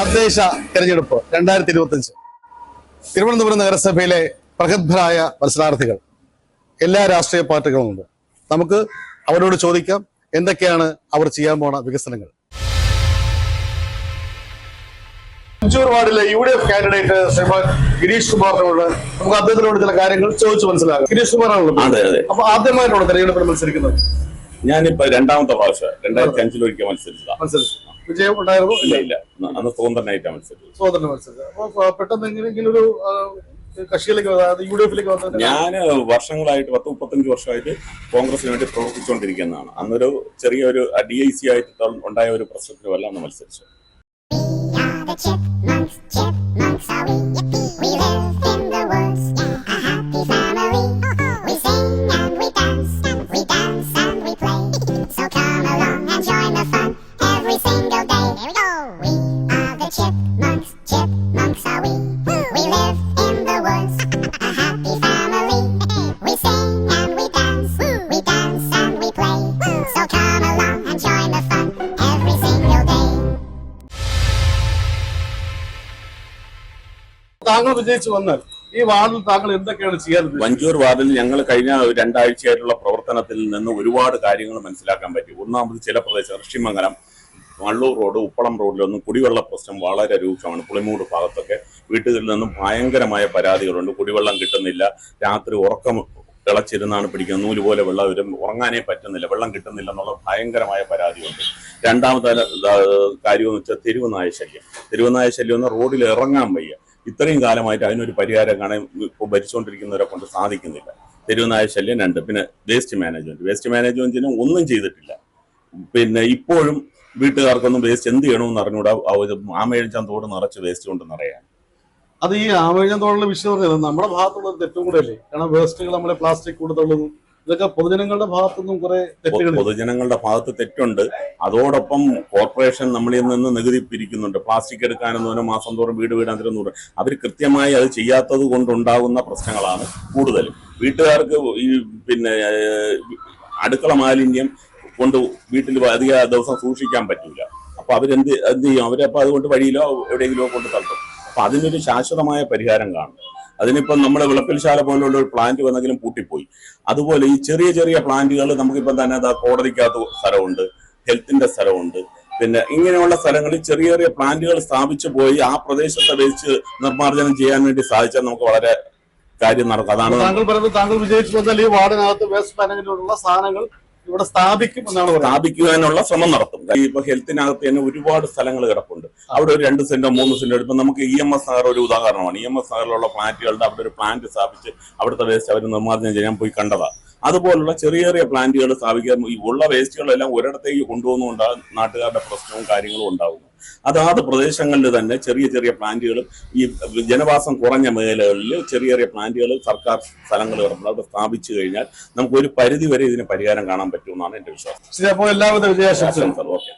തദ്ദേശ തെരഞ്ഞെടുപ്പ് രണ്ടായിരത്തി ഇരുപത്തിയഞ്ച് തിരുവനന്തപുരം നഗരസഭയിലെ പ്രഗത്ഭരായ മത്സരാർത്ഥികൾ. എല്ലാ രാഷ്ട്രീയ പാർട്ടികളുമുണ്ട് നമുക്ക് അവരോട് ചോദിക്കാം എന്തൊക്കെയാണ് അവർ ചെയ്യാൻ പോണ വികസനങ്ങൾ? അഞ്ചൂർ വാർഡിലെ U D F candidate Shriman Girish കുമാറിനോട് നമുക്ക് അദ്ദേഹത്തിനോട് ചില കാര്യങ്ങൾ ചോദിച്ചു മനസ്സിലാക്കാം. ഗിരീഷ് കുമാറാണല്ലോ അതെ അതെ. അപ്പൊ ആദ്യമായിട്ടാണ് തെരഞ്ഞെടുപ്പിൽ മത്സരിക്കുന്നത്? ഞാനിപ്പോ രണ്ടാമത്തെ പ്രാവശ്യം രണ്ടായിരത്തി അഞ്ചിലൊരിക്കൽ മത്സരിച്ചതാണ് മത്സരിച്ചതാ. മത്സരിച്ചു. വിജയം ഉണ്ടായിരുന്നു ഇല്ല ഇല്ല. അന്ന് അന്ന് സ്വതന്ത്രനായിട്ടാ മത്സരിച്ചത് സ്വതന്ത്ര മത്സരം. അപ്പൊ പെട്ടെന്ന് എങ്ങനെയെങ്കിലും ഒരു കക്ഷിയിലേക്ക് വന്നത്, അതായത് യു ഡി എഫിലേക്ക് വന്നത് ഞാൻ വർഷങ്ങളായിട്ട് പത്ത് മുപ്പത്തഞ്ച് വർഷമായിട്ട് കോൺഗ്രസിന് വേണ്ടി പ്രവർത്തിച്ചുകൊണ്ടിരിക്കുന്നതാണ്. അന്നൊരു ചെറിയൊരു ഡി ഐ സി ആയിട്ട് ഉണ്ടായ ഒരു പ്രശ്നത്തിനുമല്ല അന്ന് മത്സരിച്ചത്. താങ്കൾ വിജയിച്ചു വന്നാൽ ഈ വാർഡിൽ താങ്കൾ എന്തൊക്കെയാണ് ചെയ്യാൻ വഞ്ചൂർ വാർഡിൽ ഞങ്ങൾ കഴിഞ്ഞ രണ്ടാഴ്ചയായിട്ടുള്ള പ്രവർത്തനത്തിൽ നിന്ന് ഒരുപാട് കാര്യങ്ങൾ മനസ്സിലാക്കാൻ പറ്റി. ഒന്നാമത് ചില പ്രദേശം ഋഷിമംഗലം വള്ളൂർ റോഡ് ഉപ്പളം റോഡിലൊന്നും കുടിവെള്ള പ്രശ്നം വളരെ രൂക്ഷമാണ്. പുളിമൂട് ഭാഗത്തൊക്കെ വീട്ടുകളിൽ നിന്നും ഭയങ്കരമായ പരാതികളുണ്ട്. കുടിവെള്ളം കിട്ടുന്നില്ല. രാത്രി ഉറക്കം തിളച്ചിരുന്നാണ് പിടിക്കുന്നത്. നൂൽ പോലെ വെള്ളം വരും. ഉറങ്ങാനേ പറ്റുന്നില്ല. വെള്ളം കിട്ടുന്നില്ല എന്നുള്ള ഭയങ്കരമായ പരാതിയുണ്ട്. രണ്ടാമത്തെ കാര്യം എന്ന് വെച്ചാൽ തെരുവുനായ ശല്യം. എന്ന റോഡിൽ ഇറങ്ങാൻ വയ്യ. ഇത്രയും കാലമായിട്ട് അതിനൊരു പരിഹാരം കാണാൻ ഇപ്പോൾ ഭരിച്ചുകൊണ്ടിരിക്കുന്നവരെ കൊണ്ട് സാധിക്കുന്നില്ല. തെരുവുനായ ശല്യം രണ്ട്. പിന്നെ വേസ്റ്റ് മാനേജ്മെന്റ് വേസ്റ്റ് മാനേജ്മെന്റിന് ഒന്നും ചെയ്തിട്ടില്ല. പിന്നെ ഇപ്പോഴും വീട്ടുകാർക്കൊന്നും വേസ്റ്റ് എന്ത് ചെയ്യണമെന്ന് അറിഞ്ഞുകൂടാ ആമേഴിച്ചാൻ തോട് നിറച്ച് വേസ്റ്റ് കൊണ്ട് നിറയാൻ അത് ഈ ആമേഴം തോടുള്ള വിഷയം നമ്മുടെ ഭാഗത്തുള്ള തെറ്റും കൂടെ അല്ലേ കാരണം വേസ്റ്റുകൾ നമ്മളെ പ്ലാസ്റ്റിക് കൊടുത്തുള്ളതും ഇതൊക്കെ പൊതുജനങ്ങളുടെ ഭാഗത്തുനിന്നും കുറെ തെറ്റുകൾ പൊതുജനങ്ങളുടെ ഭാഗത്ത് തെറ്റുണ്ട്. അതോടൊപ്പം കോർപ്പറേഷൻ നമ്മളിൽ നിന്ന് നികുതി പിരിക്കുന്നുണ്ട് പ്ലാസ്റ്റിക് എടുക്കാനെന്ന് മാസം തോറും വീട് വീടാന്തരം അവർ കൃത്യമായി അത് ചെയ്യാത്തത് കൊണ്ടുണ്ടാകുന്ന പ്രശ്നങ്ങളാണ് കൂടുതലും. വീട്ടുകാർക്ക് ഈ പിന്നെ അടുക്കള മാലിന്യം കൊണ്ട് വീട്ടിൽ അധിക ദിവസം സൂക്ഷിക്കാൻ പറ്റില്ല അപ്പൊ അവരെന്ത് എന്ത് ചെയ്യും? അവരപ്പോ അതുകൊണ്ട് വഴിയിലോ എവിടെയെങ്കിലോ കൊണ്ട് തട്ടും. അപ്പൊ അതിനൊരു ശാശ്വതമായ പരിഹാരം കാണും. അതിനിപ്പം നമ്മുടെ വിളപ്പിൽശാല പോലുള്ള ഒരു പ്ലാന്റ് വന്നെങ്കിലും പൂട്ടിപ്പോയി. അതുപോലെ ഈ ചെറിയ ചെറിയ പ്ലാന്റുകൾ നമുക്കിപ്പം തന്നെ അതാ കോടതിക്കകത്ത് സ്ഥലമുണ്ട് ഹെൽത്തിന്റെ സ്ഥലമുണ്ട്. പിന്നെ ഇങ്ങനെയുള്ള സ്ഥലങ്ങളിൽ ചെറിയ ചെറിയ പ്ലാന്റുകൾ സ്ഥാപിച്ചു പോയി ആ പ്രദേശത്തെ വെച്ച് നിർമ്മാർജനം ചെയ്യാൻ വേണ്ടി സാധിച്ചാൽ നമുക്ക് വളരെ കാര്യം നടക്കും. അതാണ് താങ്കൾ പറയുന്നത് താങ്കൾ വിജയിച്ചു വന്നാൽ ഈ വാർഡിനകത്ത് വേസ്റ്റ് മാനേജ്മെന്റിലുള്ള സാധനങ്ങൾ ഇവിടെ സ്ഥാപിക്കും എന്നാണ് സ്ഥാപിക്കുവാനുള്ള ശ്രമം നടത്തും. ഇപ്പൊ ഹെൽത്തിനകത്ത് തന്നെ ഒരുപാട് സ്ഥലങ്ങൾ കിടപ്പുണ്ട്. അവിടെ ഒരു രണ്ട് സെന്റോ മൂന്ന് സെന്റോ ഇപ്പൊ നമുക്ക് ഇ എം എസ് നഗർ ഒരു ഉദാഹരണമാണ്. ഇ എം എസ് നഗറിലുള്ള പ്ലാന്റുകളുടെ അവിടെ ഒരു പ്ലാന്റ് സ്ഥാപിച്ച് അവിടുത്തെ വേസ്റ്റ് അവർ നിർമ്മാർജനം ചെയ്യാൻ പോയി കണ്ടതാ. അതുപോലുള്ള ചെറിയ ചെറിയ പ്ലാന്റുകൾ സ്ഥാപിക്കാൻ ഈ ഉള്ള വേസ്റ്റുകളെല്ലാം ഒരിടത്തേക്ക് കൊണ്ടുപോകുന്നുകൊണ്ട് നാട്ടുകാരുടെ പ്രശ്നവും കാര്യങ്ങളും ഉണ്ടാകുന്നു അതാത് പ്രദേശങ്ങളിൽ തന്നെ ചെറിയ ചെറിയ പ്ലാന്റുകൾ ഈ ജനവാസം കുറഞ്ഞ മേഖലകളിൽ ചെറിയ ചെറിയ പ്ലാന്റുകൾ സർക്കാർ സ്ഥലങ്ങൾ വരുമ്പോൾ അവിടെ സ്ഥാപിച്ചു കഴിഞ്ഞാൽ നമുക്ക് ഒരു പരിധി വരെ ഇതിന് പരിഹാരം കാണാൻ പറ്റുമെന്നാണ് എന്റെ വിശ്വാസം. അപ്പോൾ എല്ലാവിധ വിജയാശംസകളും. ഓക്കെ.